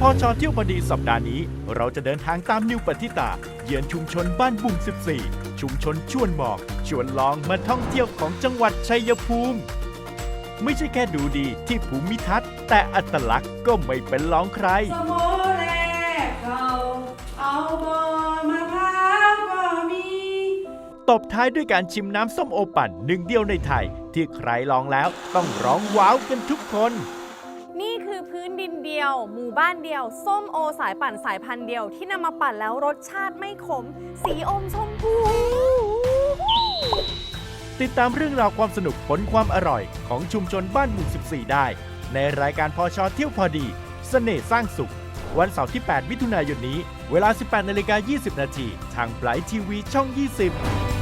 พอชอเที่ยวพอดีสัปดาห์นี้ เราจะเดินทางตามนิวปฏิตา เยือนชุมชนบ้านบุง 14 ชุมชนชวนหมอก ชวนลองมาท่องเที่ยวของจังหวัดชัยภูมิ ไม่ใช่แค่ดูดีที่ภูมิทัศน์ แต่อัตลักษณ์ก็ไม่เป็นรองใคร สมอแลกเขาเอาบอมาพร้าวก็มี ตบท้ายด้วยการชิมน้ำส้มโอปั่นหนึ่งเดียวในไทย ที่ใครลองแล้วต้องร้องว้าวกันทุกคนนี่คือ พื้นดินเดียว หมู่บ้านเดียว ส้มโอสายปั่นสายพันธุ์เดียว ที่นำมาปั่นแล้วรสชาติไม่ขม สีอมชมพู ติดตามเรื่องราวความสนุกผลความอร่อยของชุมชนบ้านหมู่ 14 ได้ ในรายการพอชอเที่ยวพอดีเสน่ห์สร้างสุข วันเสาร์ที่ 8 มิถุนายนนี้ เวลา 18นาฬิกา20 นาทีทางไบรท์ทีวีช่อง 20